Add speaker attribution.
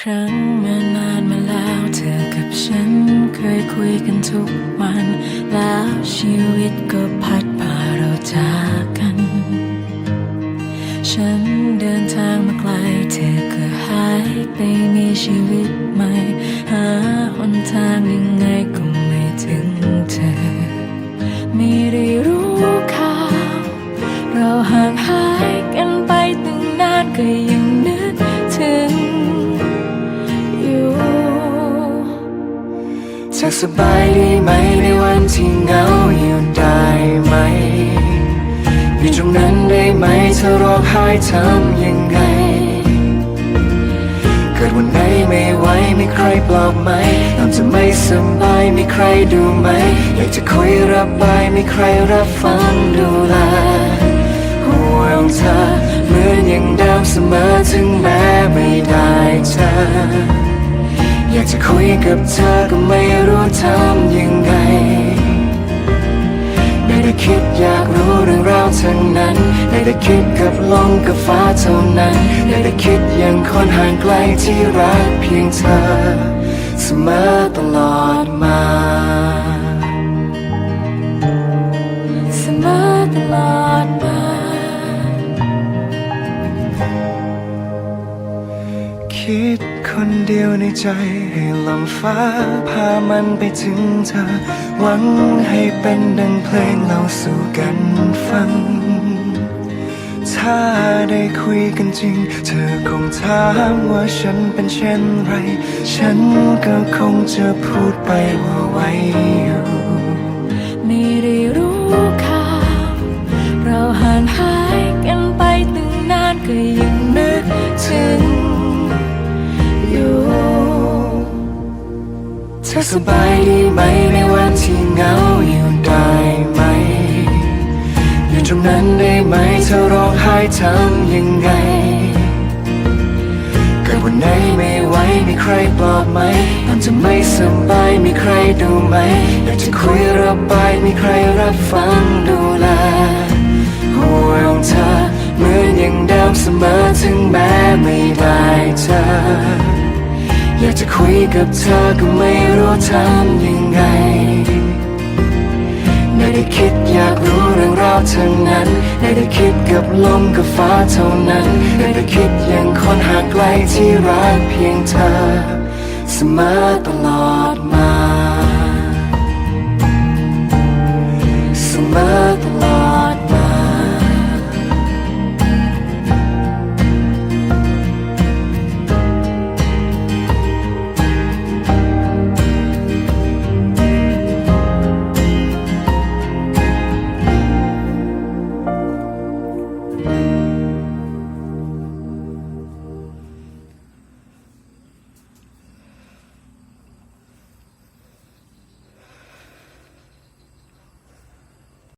Speaker 1: ครั้งเมื่อนานมาแล้วเธอกับฉันเคยคุยกันทุกวัน แล้วชีวิตก็พัดพาเราจากกัน ฉันเดินทางมาไกลเธอก็หายไปมีชีวิตใหม่ หาหนทางยังไงก็ไม่ถึงเธอ ไม่ได้รู้ข่าว เราห่างหายกันไปตั้งนานก็ย
Speaker 2: เธอสบายดีไหมในวันที่เหงาอยู่ได้ไหม อยู่ตรงนั้นได้ไหมเธอร้องไห้ทำยังไง เกิดวันไหนไม่ไหวมีใครปลอบไหมตอนจะไม่สบายมีใครดูไหม อยากจะคุยระบายมีใครรับฟังดูแลห่วงเธอเหมือนอย่างเดิมเสมอถึงแม้ไม่ได้เจออยากจะคุยกับเธอก็ไม่รู้ทำยังไง ไม่ได้คิดอยากรู้เรื่องราวทั้งนั้น ไม่ได้คิดกับลมกับฟ้าเท่านั้น ไม่ได้คิดอย่างคนห่างไกลที่รักเพียงเธอ เสมอตลอดมา คิดคนเดียวในใจ ให้ลมฟ้าพามันไปถึงเธอ หวังให้เป็นดังเพลงเราสู่กันฟัง ถ้าได้คุยกันจริง เธอคงถามว่าฉันเป็นเช่นไร ฉันก็คงจะพูดไปว่าไว้อยู่ ธอสบายดีไหมในวันที่เหงาอยู่ได้ไหม อยู่ตรงนั้นได้ไหมเธอร้องไห้ทำยังไง เกิดวันไหนไม่ไหวมีใครปลอบไหมตอนจะไม่สบายมีใครดูไหม อยากจะคุยระบายมีใครรับฟังดูแลห่วงเธอเหมือนอย่างเดิมเสมอถึงแม้ไม่ได้เจอ อยากจะคุยกับเธอก็ไม่รู้ทำยังไงไม่ได้คิดอยากรู้เรื่องราวทั้งนั้นไม่ได้คิดกับลมกับฟ้าเท่านั้นไม่ได้คิดอย่างคนห่างไกลที่รักเพียงเธอ เสมอตลอดมา